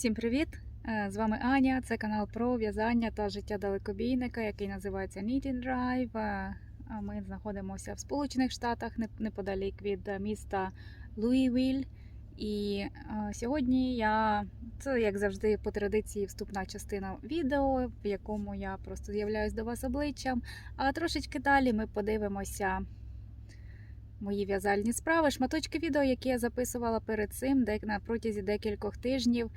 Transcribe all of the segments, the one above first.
Всім привіт! Е, З вами Аня. Це канал про в'язання та життя далекобійника, який називається Knitting Drive. Е, Ми знаходимося в Сполучених Штатах неподалік від е, міста Луївіль. І сьогодні я це як завжди по традиції вступна частина відео, в якому я просто з'являюсь до вас обличчям. А трошечки далі ми подивимося мої в'язальні справи, шматочки відео, які я записувала перед цим, де на протязі декількох тижнів.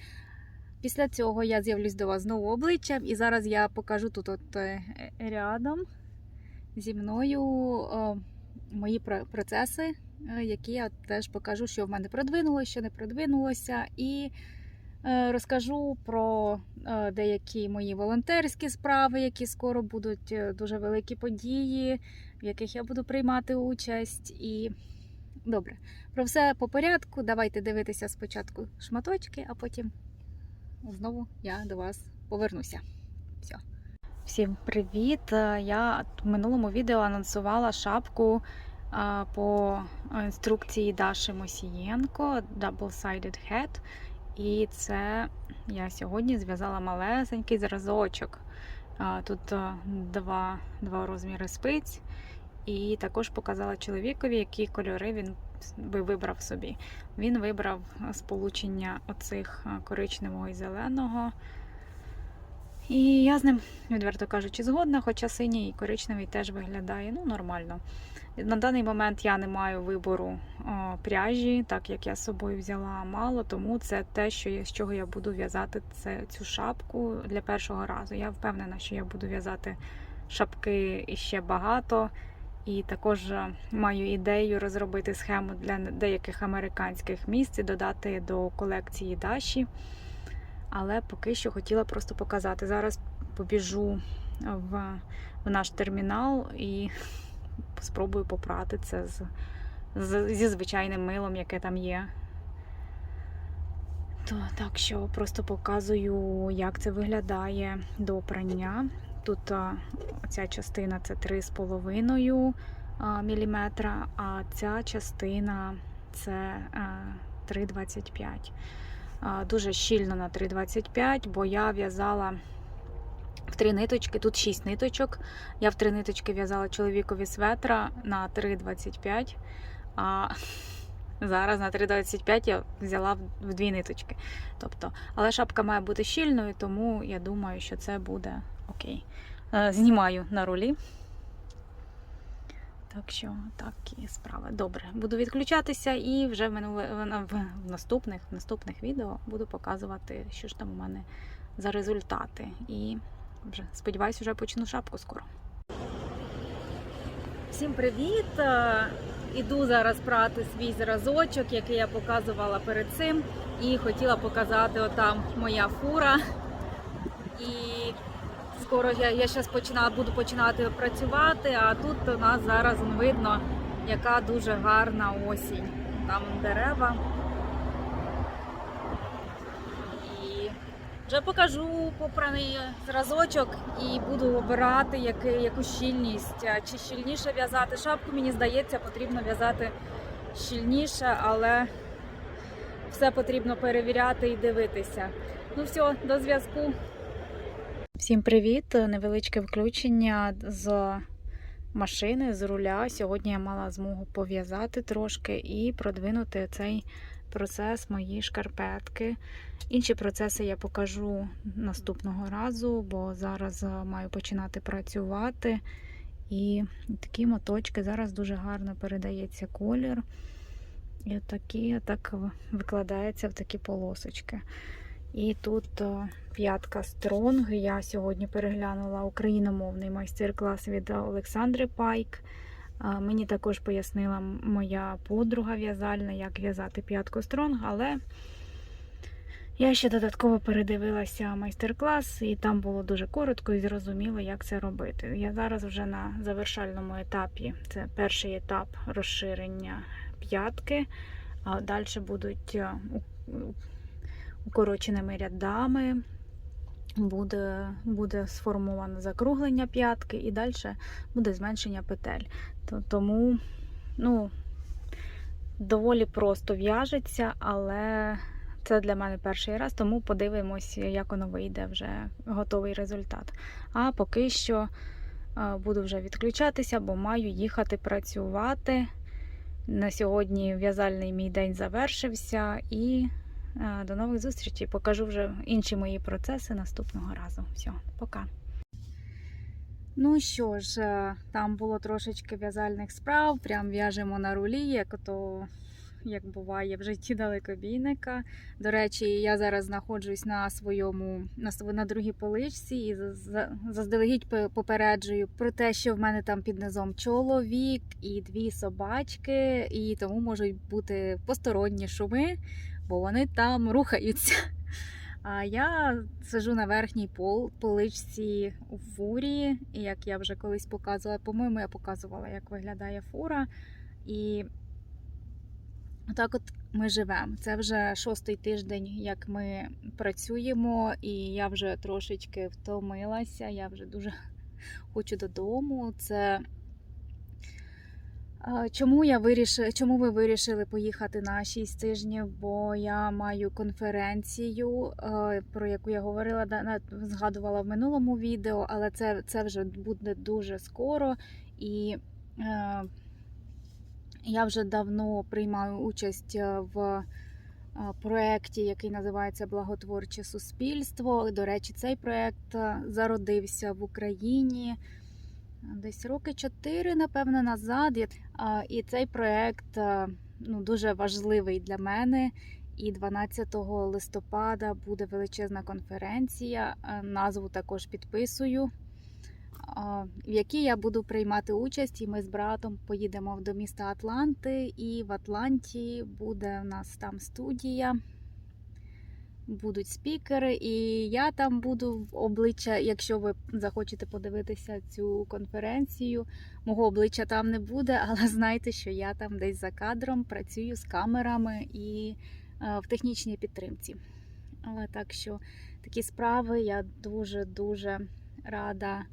Після цього я з'явлюсь до вас знову обличчям, і зараз я покажу тут от е, рядом зі мною е, мої процеси, е, які я теж покажу, що в мене продвинулося, що не продвинулося, і е, розкажу про е, деякі мої волонтерські справи, які скоро будуть е, дуже великі події, в яких я буду приймати участь. І добре, про все по порядку. Давайте дивитися спочатку шматочки, а потім знову я до вас повернуся. Все. Всім привіт! Е, Я в минулому відео анонсувала шапку по інструкції Даші Мосієнко Double-Sided Hat. І це я сьогодні зв'язала малесенький зразочок. Тут два, два розміри спиць. І також показала чоловікові, які кольори він би вибрав собі. Він вибрав сполучення оцих коричневого і зеленого. І я з ним, відверто кажучи, згодна, хоча синій і коричневий теж виглядає ну, нормально. На даний момент я не маю вибору о, пряжі, так як я з собою взяла мало, тому це те, що я, з чого я буду в'язати цю шапку для першого разу. Я впевнена, що я буду в'язати шапки іще багато. І також е, маю ідею розробити схему для деяких американських місць і додати до колекції Даші. Але поки що хотіла просто показати. Зараз побіжу в, в наш термінал і спробую попрати це з, з, зі звичайним милом, яке там є. То, так що просто показую, як це виглядає до прання. Тут ця частина це 3,5 мм, а ця частина це 3,25 Дуже щільно на 3,25, бо я в'язала в три ниточки, тут 6 ниточок. Я в три ниточки в'язала чоловікові светра на 3,25, а зараз на 3,25 я взяла в дві ниточки. Тобто, але шапка має бути щільною, тому я думаю, що це буде окей. Е, Знімаю на рулі. Так що такі справи. Добре, буду відключатися і вже в в в наступних в наступних відео буду показувати, що ж там у мене за результати. І вже сподіваюся, вже почну шапку скоро. Всім привіт! Е, Іду зараз прати свій зразочок, який я показувала перед цим. І хотіла показати отам моя фура. І скоро я, я зараз почина, буду починати працювати, а тут у нас зараз видно, яка дуже гарна осінь. Там дерева. І вже покажу попраний зразочок і буду обирати який, яку щільність. Чи щільніше в'язати шапку, мені здається, потрібно в'язати щільніше, але все потрібно перевіряти і дивитися. Ну все, до зв'язку. Всім привіт! Невеличке включення з машини, з руля. Сьогодні я мала змогу пов'язати трошки і продвинути цей процес мої шкарпетки. Інші процеси я покажу наступного разу, бо зараз е, маю починати працювати. І такі моточки зараз дуже гарно передається колір. І такі так викладається в такі полосочки. І тут е, п'ятка Стронг. Я сьогодні переглянула україномовний майстер-клас від Олександри Пайк. Е, Мені також пояснила моя подруга в'язальна, як в'язати п'ятку Стронг, але я ще додатково передивилася майстер-клас, і там було дуже коротко і зрозуміло, як це робити. Я зараз вже на завершальному етапі. Це перший етап розширення п'ятки, а далі будуть е, укороченими рядами. Буде, буде сформовано закруглення п'ятки і далі буде зменшення петель. То- Тому ну, доволі просто в'яжеться, але Це для мене перший раз, тому подивимось, як воно вийде вже готовий результат. А поки що е, буду вже відключатися, бо маю їхати працювати. На сьогодні в'язальний мій день завершився і до нових зустрічей. Покажу вже інші мої процеси наступного разу. Все, пока. Ну що ж, е, там було трошечки в'язальних справ, прям в'яжемо на рулі, як то як буває в житті далекобійника. До речі, я зараз знаходжусь на своєму на, на другій поличці і за- за- заздалегідь попереджую про те, що в мене там під низом чоловік і дві собачки, і тому можуть бути посторонні шуми, бо вони там рухаються. А я сижу на верхній пол, поличці у фурі, і як я вже колись показувала, по-моєму, я показувала, як виглядає фура. І так от ми живемо. Це вже шостий тиждень, як ми працюємо, і я вже трошечки втомилася. Я вже дуже хочу додому. Це Чому я вирішила, чому ви вирішили поїхати на 6 тижнів? Бо я маю конференцію, е, про яку я говорила, згадувала в минулому відео, але це, це вже буде дуже скоро. І е, я вже давно приймаю участь е, в е, проєкті, який називається Благотворче суспільство. До речі, цей проєкт зародився в Україні десь роки чотири, напевно, назад. І цей проєкт ну, дуже важливий для мене. І 12 листопада буде величезна конференція. Назву також підписую, в якій я буду приймати участь. І ми з братом поїдемо до міста Атланти. І в Атланті буде у нас там студія. Будуть спікери, і я там буду в обличчя. Якщо ви захочете подивитися цю конференцію, мого обличчя там не буде, але знайте, що я там десь за кадром працюю з камерами і е, в технічній підтримці. Але так що такі справи я дуже дуже рада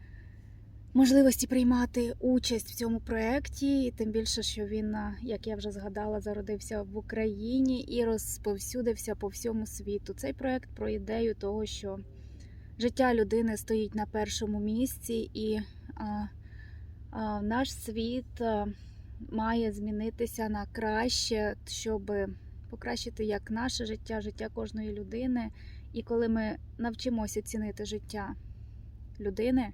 можливості приймати участь в цьому проєкті, і тим більше, що він, е, як я вже згадала, зародився в Україні і розповсюдився по всьому світу. Цей проєкт про ідею того, що життя людини стоїть на першому місці, і а, а, наш світ має змінитися на краще, щоб покращити як наше життя, життя кожної людини. І коли ми навчимося цінити життя людини,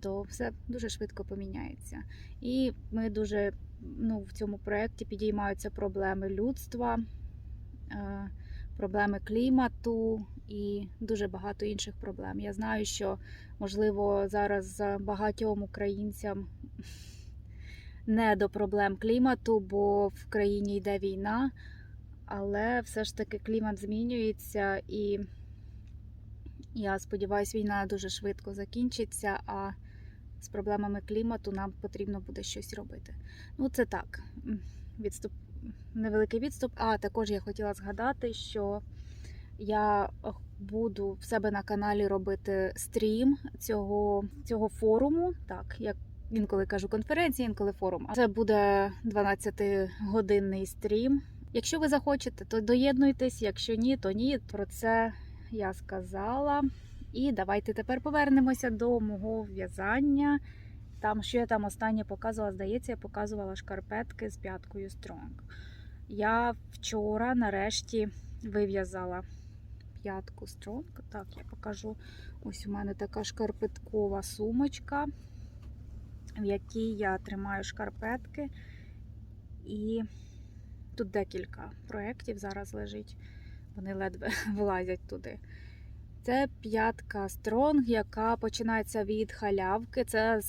то все дуже швидко поміняється. І ми дуже ну, в цьому проєкті підіймаються проблеми людства, е, проблеми клімату і дуже багато інших проблем. Я знаю, що можливо зараз багатьом українцям не до проблем клімату, бо в країні йде війна, але все ж таки клімат змінюється, і я сподіваюся, війна дуже швидко закінчиться. а з проблемами клімату нам потрібно буде щось робити. Ну, це так, відступ, невеликий відступ. А також я хотіла згадати, що я буду в себе на каналі робити стрім цього, цього форуму. Так, як інколи кажу конференції, інколи форум. Це буде 12-годинний стрім. Якщо ви захочете, то доєднуйтесь. Якщо ні, то ні. Про це я сказала. І давайте тепер повернемося до мого в'язання. Там, що я там останнє показувала, здається, я показувала шкарпетки з п'яткою Strong. Я вчора нарешті вив'язала п'ятку Strong. Так, я покажу. Ось у мене така шкарпеткова сумочка, в якій я тримаю шкарпетки. І тут декілька проєктів зараз лежить. Вони ледве влазять туди. Це п'ятка стронг, яка починається від халявки. Це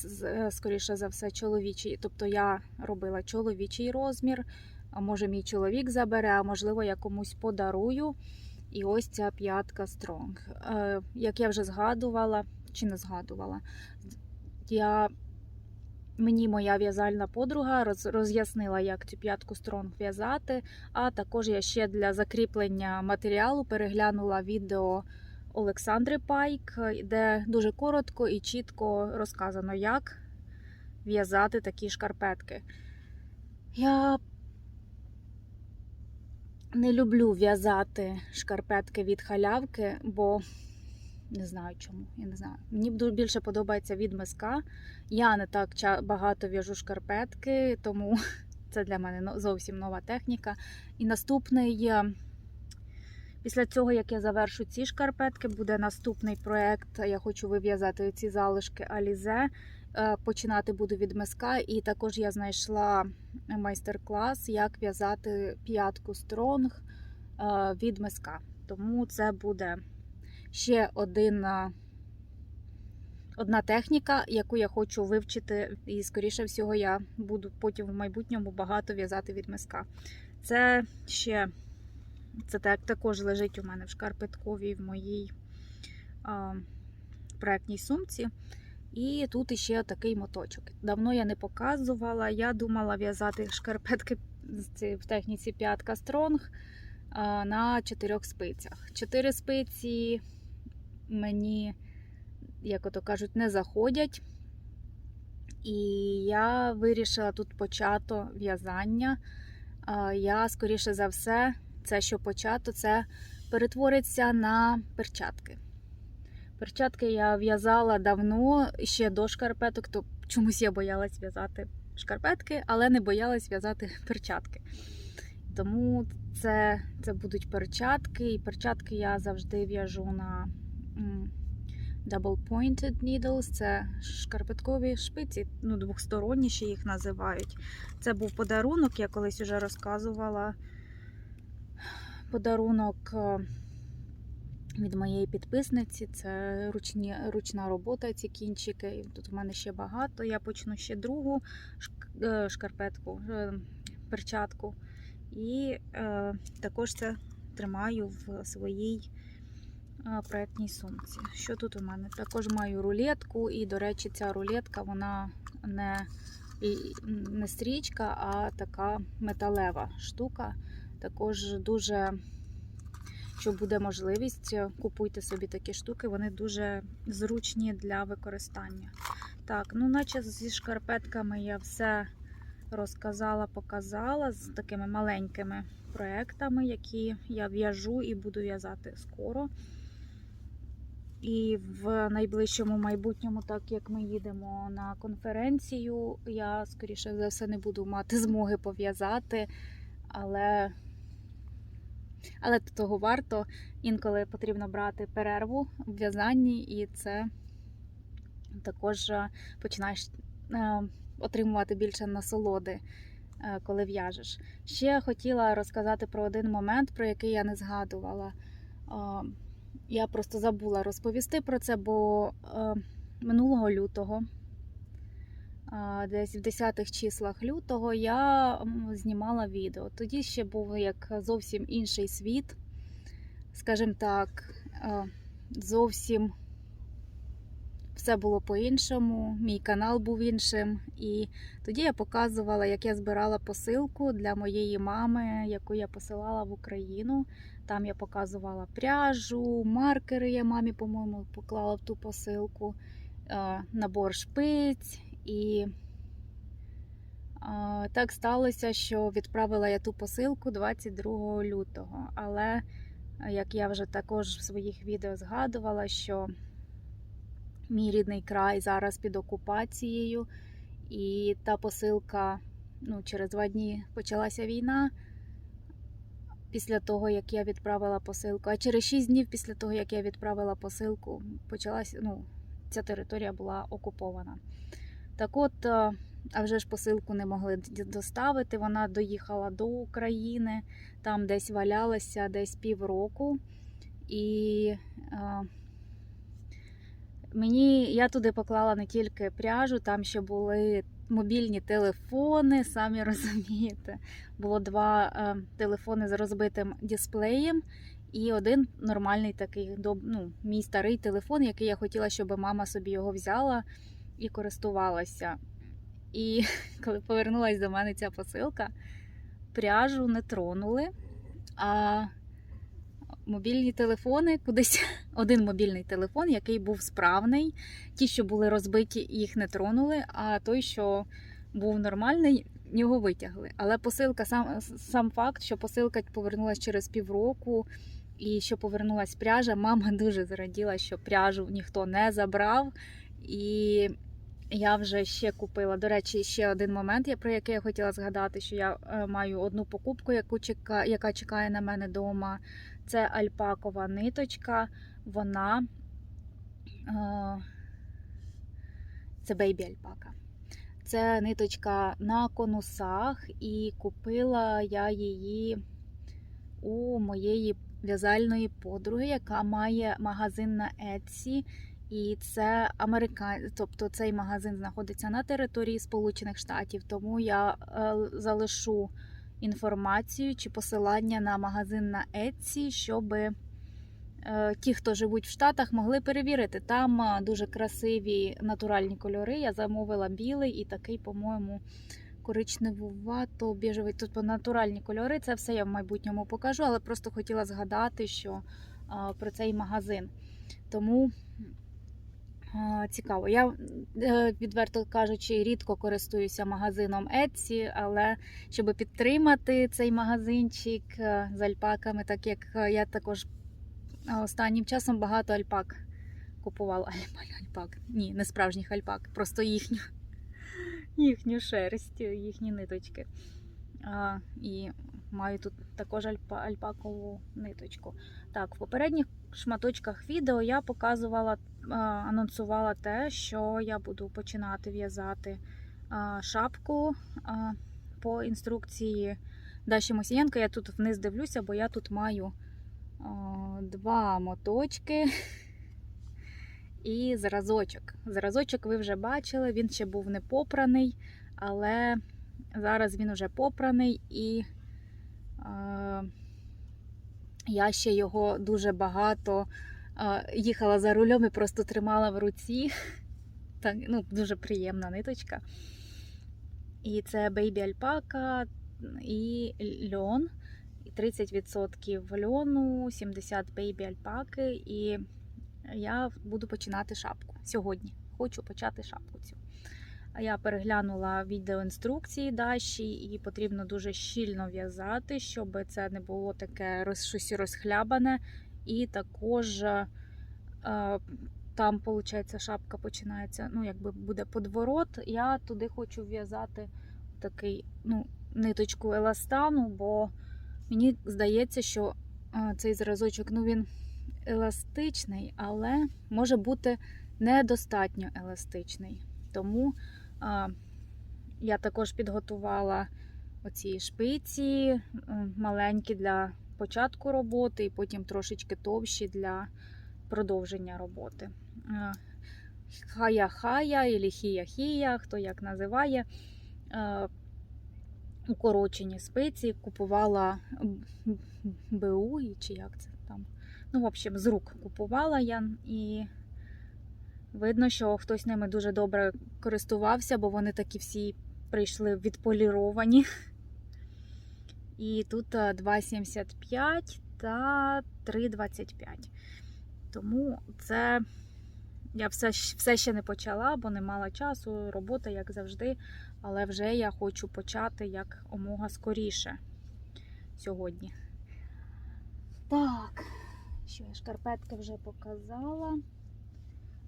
скоріше за все чоловічий. Тобто я робила чоловічий розмір. А може, мій чоловік забере, а можливо, я комусь подарую. І ось ця п'ятка стронг. Е, Як я вже згадувала, чи не згадувала, я Мені моя в'язальна подруга роз'яснила, як цю п'ятку стронг в'язати. А також я ще для закріплення матеріалу переглянула відео Олександри Пайк, де дуже коротко і чітко розказано, як в'язати такі шкарпетки. Я не люблю в'язати шкарпетки від халявки, бо не знаю чому. Я не знаю. Мені більше подобається від миска. Я не так багато в'яжу шкарпетки, тому це для мене зовсім нова техніка. І наступний, е, після цього, як я завершу ці шкарпетки, буде наступний проект. Я хочу вив'язати ці залишки Alize. Е, Починати буду від миска, і також я знайшла майстер-клас, як в'язати п'ятку стронг е, від миска. Тому це буде ще один, е, одна техніка, яку я хочу вивчити, і, скоріше всього, я буду потім в майбутньому багато в'язати від миска. Це ще це так, також лежить у мене в шкарпетковій в моїй а, проектній сумці. І тут іще такий моточок. Давно я не показувала. Я думала в'язати шкарпетки в техніці п'ятка стронг на чотирьох спицях. Чотири спиці мені, як ото кажуть, не заходять. І я вирішила тут почато в'язання. Я, скоріше за все, це, що почато, це перетвориться на перчатки. Перчатки я в'язала давно, ще до шкарпеток, то чомусь я боялась в'язати шкарпетки, але не боялась в'язати перчатки. Тому це, це будуть перчатки, і перчатки я завжди в'яжу на double pointed needles, це шкарпеткові шпиці, ну, двохсторонні ще їх називають. Це був подарунок, я колись вже розказувала. Подарунок е, від моєї підписниці. Це ручні, ручна робота, ці кінчики. Тут в мене ще багато. Я почну ще другу е, шкарпетку, е, перчатку. І е, також це тримаю в своїй проектній сумці. Що тут у мене? Також маю рулетку, і, до речі, ця рулетка вона не, не стрічка, а така металева штука. Також дуже Якщо буде можливість, купуйте собі такі штуки, вони дуже зручні для використання. Так, ну наче зі шкарпетками я все розказала, показала з такими маленькими проектами, які я в'яжу і буду в'язати скоро. І в найближчому майбутньому, так як ми їдемо на конференцію, я, скоріше за все, не буду мати змоги пов'язати, але але до того варто інколи потрібно брати перерву в в'язанні, і це також е, починаєш е, отримувати більше насолоди, е, коли в'яжеш. Ще хотіла розказати про один момент, про який я не згадувала. Я просто забула розповісти про це, бо минулого лютого. Десь в 10-х числах лютого я знімала відео. Тоді ще був як зовсім інший світ, скажімо так, зовсім все було по-іншому. Мій канал був іншим. І тоді я показувала, як я збирала посилку для моєї мами, яку я посилала в Україну. Там я показувала пряжу, маркери я мамі, по-моєму, поклала в ту посилку, набор шпиць. І а, так сталося, що відправила я ту посилку 22 лютого. Але, як я вже також в своїх відео згадувала, що мій рідний край зараз під окупацією, і та посилка ну, через два дні почалася війна. Після того, як я відправила посилку, а через 6 днів після того, як я відправила посилку, почалася, ну, ця територія була окупована. Так от, е, а вже ж посилку не могли доставити. Вона доїхала до України, там десь валялася десь півроку. І е, мені я туди поклала не тільки пряжу, там ще були мобільні телефони, самі розумієте. Було два е, телефони з розбитим дисплеєм. І один нормальний такий ну, мій старий телефон, який я хотіла, щоб мама собі його взяла і користувалася. І коли повернулася до мене ця посилка, пряжу не тронули, а мобільні телефони кудись один мобільний телефон, який був справний. Ті, що були розбиті, їх не тронули, а той, що був нормальний, його витягли. Але посилка, сам, сам факт, що посилка повернулася через півроку. І що повернулась пряжа, мама дуже зраділа, що пряжу ніхто не забрав. І я вже ще купила. До речі, ще один момент, про який я хотіла згадати, що я е, маю одну покупку, яку чека, яка чекає на мене вдома. Це альпакова ниточка. Вона е, це бейбі альпака. Це ниточка на конусах, і купила я її у моєї в'язальної подруги, яка має магазин на Etsy. І це америка... тобто цей магазин знаходиться на території Сполучених Штатів, тому я е, залишу інформацію чи посилання на магазин на Etsy, щоб е, ті, хто живуть в Штатах, могли перевірити. Там е, дуже красиві натуральні кольори. Я замовила білий і такий, по-моєму, коричневувато біжевий. Тобто натуральні кольори. Це все я в майбутньому покажу, але просто хотіла згадати, що про цей магазин. Тому Цікаво. Я, е, відверто кажучи, рідко користуюся магазином Etsy, але щоб підтримати цей магазинчик е, з альпаками, так як е, я також е, останнім часом багато альпак купувала. Альпак. Ні, не справжніх альпак, просто їхню, їхню шерсть, їхні ниточки. А, і маю тут також альпа, альпакову ниточку. Так, в попередніх шматочках відео я показувала, анонсувала те, що я буду починати в'язати шапку по інструкції Даші Мосієнко. Я тут вниз дивлюся, бо я тут маю два моточки і зразочок. Зразочок ви вже бачили, він ще був не попраний, але зараз він вже попраний і. А, я ще його дуже багато їхала за рулем і просто тримала в руці. Так, ну, дуже приємна ниточка. І це бейбі альпака і льон. 30% льону, 70 бейбі альпаки. І я буду починати шапку сьогодні. Хочу почати шапку цю. Я переглянула відеоінструкції Даші, і потрібно дуже щільно в'язати, щоб це не було таке щось розхлябане. І також е, там, виходить, шапка починається, ну, якби буде подворот. Я туди хочу в'язати такий, ну, ниточку еластану, бо мені здається, що е, цей зразочок ну, він еластичний, але може бути недостатньо еластичний. Тому я також підготувала оці шпиці маленькі для початку роботи, і потім трошечки товщі для продовження роботи. Хая-хая і хія-хія, хто як називає. Укорочені спиці, купувала БУ, чи як це там. Ну, в общем, з рук купувала я і Видно, що хтось ними дуже добре користувався, бо вони такі всі прийшли відполіровані. І тут е, 2,75 та 3,25. Тому це я все, все ще не почала, бо не мала часу, робота, як завжди. Але вже я хочу почати як омога скоріше сьогодні. Так, що я шкарпетки вже показала.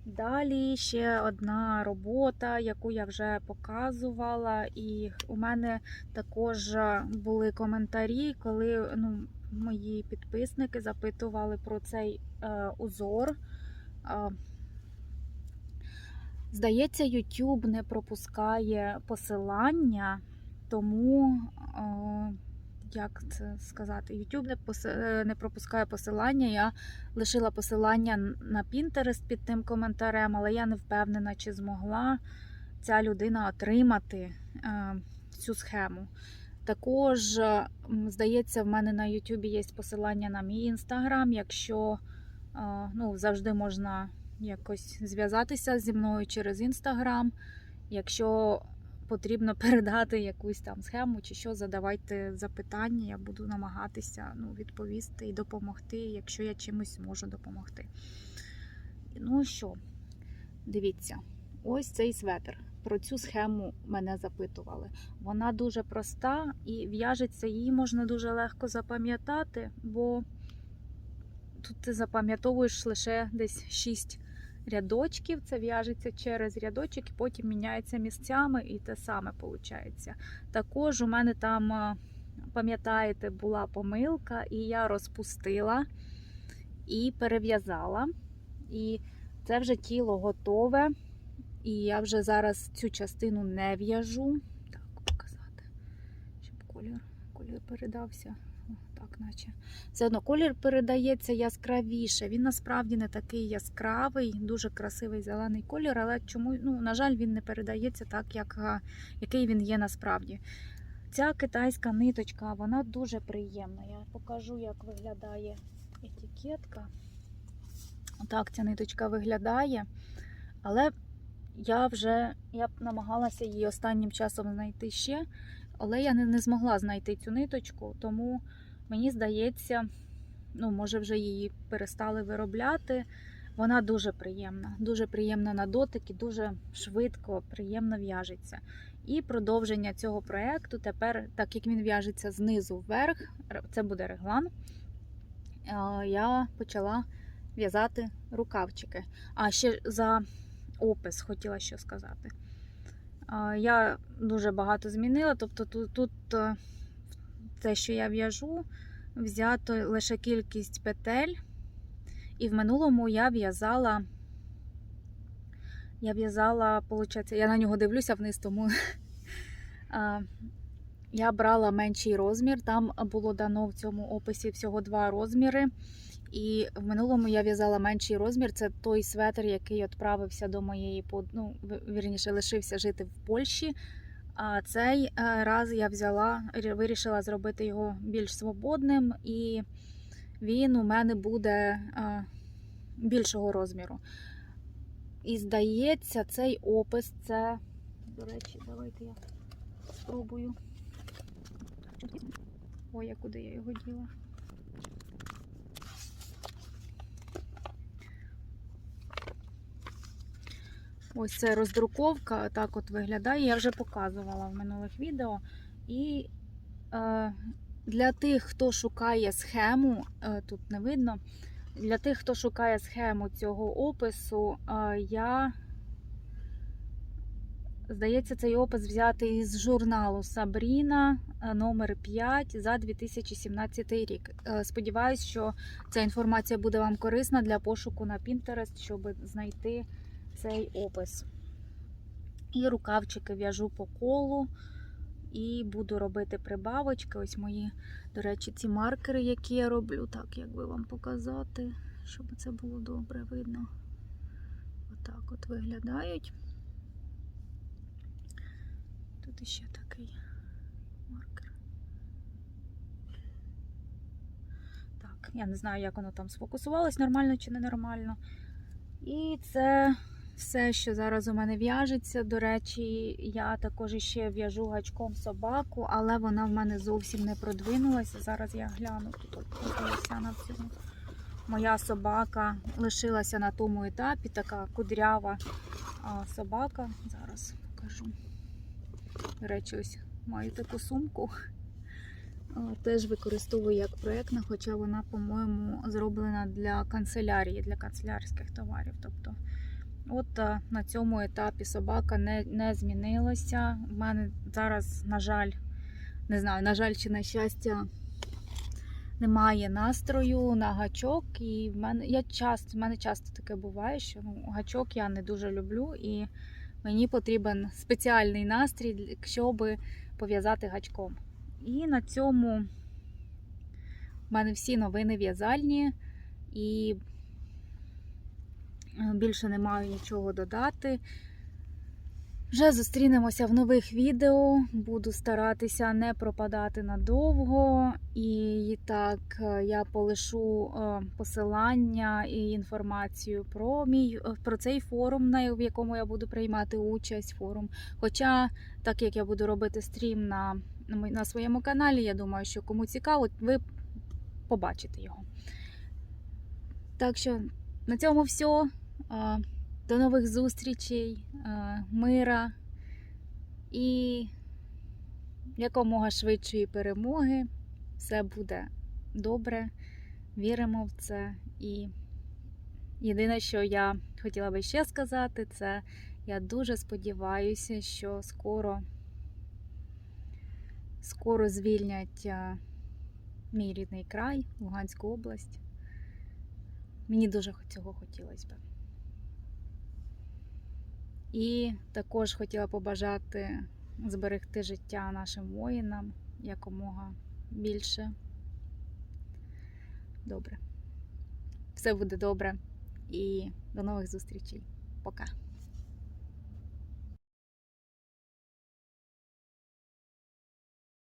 Далі ще одна робота, яку я вже показувала, і у мене також були коментарі, коли ну, мої підписники запитували про цей е, узор. Е, здається, YouTube не пропускає посилання, тому, е, як це сказати, YouTube не, пос... е, не пропускає посилання. Я лишила посилання на Pinterest під тим коментарем, але я не впевнена, чи змогла ця людина отримати е, цю схему. Також, е, здається, в мене на YouTube є посилання на мій інстаграм. Якщо ну, завжди можна якось зв'язатися зі мною через інстаграм. Якщо потрібно передати якусь там схему чи що, задавайте запитання, я буду намагатися ну, відповісти і допомогти, якщо я чимось зможу допомогти. Ну що, дивіться, ось цей светр. про цю схему мене запитували. Вона дуже проста і в'яжеться, її можна дуже легко запам'ятати, бо тут ти запам'ятовуєш лише десь 6 рядочків, це в'яжеться через рядочок, і потім міняється місцями, і те саме виходить. Також у мене там, пам'ятаєте, була помилка, і я розпустила і перев'язала. І це вже тіло готове. І я вже зараз цю частину не в'яжу. Так, показати, щоб колір, колір передався. Так, наче. Все одно колір передається яскравіше. Він насправді не такий яскравий, дуже красивий зелений колір, але чому, ну, на жаль, він не передається так, як, який він є насправді. Ця китайська ниточка, вона дуже приємна. Я покажу, як виглядає етикетка. Отак ця ниточка виглядає. Але я вже я намагалася її останнім часом знайти ще, але я не, не змогла знайти цю ниточку, тому мені здається, ну, може, вже її перестали виробляти. Вона дуже приємна, дуже приємна на дотик і дуже швидко, приємно в'яжеться. І продовження цього проєкту тепер, так як він в'яжеться знизу вверх, це буде реглан, е, я почала в'язати рукавчики. А ще за опис хотіла що сказати. Я дуже багато змінила, тобто тут, тут е, те, що я в'яжу, взято лише кількість петель. І в минулому я в'язала. Я в'язала, виходить, я на нього дивлюся вниз, тому я брала менший розмір. Там було дано в цьому описі всього два розміри. І в минулому я в'язала менший розмір. Це той светр, який відправився до моєї ну, вірніше, лишився жити в Польщі. А цей е, раз я взяла, вирішила зробити його більш свободним, і він у мене буде е, більшого розміру. І здається, цей опис це. До речі, давайте я спробую. Ой, а куди я його діла? Ось це роздруковка, так от виглядає. Я вже показувала в минулих відео. І е, для тих, хто шукає схему, е, тут не видно. Для тих, хто шукає схему цього опису, е, я, здається, цей опис взятий із журналу Сабріна е, номер 5 за 2017 рік. Е, Сподіваюсь, що ця інформація буде вам корисна для пошуку на Pinterest, щоб знайти цей опис. І рукавчики в'яжу по колу. І буду робити прибавочки. Ось мої, до речі, ці маркери, які я роблю, так, як би вам показати, щоб це було добре видно. Отак от виглядають. Тут іще такий маркер. Так, я не знаю, як воно там сфокусувалось, нормально чи не нормально. І це все, що зараз у мене в'яжеться. До речі, я також ще в'яжу гачком собаку, але вона в мене зовсім не продвинулася. Зараз я гляну тут на цьому. Моя собака лишилася на тому етапі, така кудрява собака. Зараз покажу. До речі, ось маю таку сумку. Теж використовую як проєктна, хоча вона, по-моєму, зроблена для канцелярії, для канцелярських товарів. Тобто, от на цьому етапі собака не, не змінилася. У мене зараз, на жаль, не знаю, на жаль, чи на щастя, немає настрою на гачок. І в мене я часто, в мене часто таке буває, що ну, гачок я не дуже люблю, і мені потрібен спеціальний настрій, щоб пов'язати гачком. І на цьому в мене всі новини в'язальні, і е, більше не маю нічого додати. Вже зустрінемося в нових відео. Буду старатися не пропадати надовго. І так, е, я полишу е, посилання і інформацію про мій е, про цей форум, в якому я буду приймати участь. Форум. Хоча, так як я буду робити стрім на на своєму каналі, я думаю, що кому цікаво, ви побачите його. Так що на цьому все. До нових зустрічей, мира, І якомога швидшої перемоги. Все буде добре. Віримо в це. І єдине, що я хотіла би ще сказати, це я дуже сподіваюся, що скоро, скоро звільнять мій рідний край, Луганську область. Мені дуже цього хотілося б. І також хотіла побажати зберегти життя нашим воїнам якомога більше. Добре. Все буде добре. І до нових зустрічей. Пока.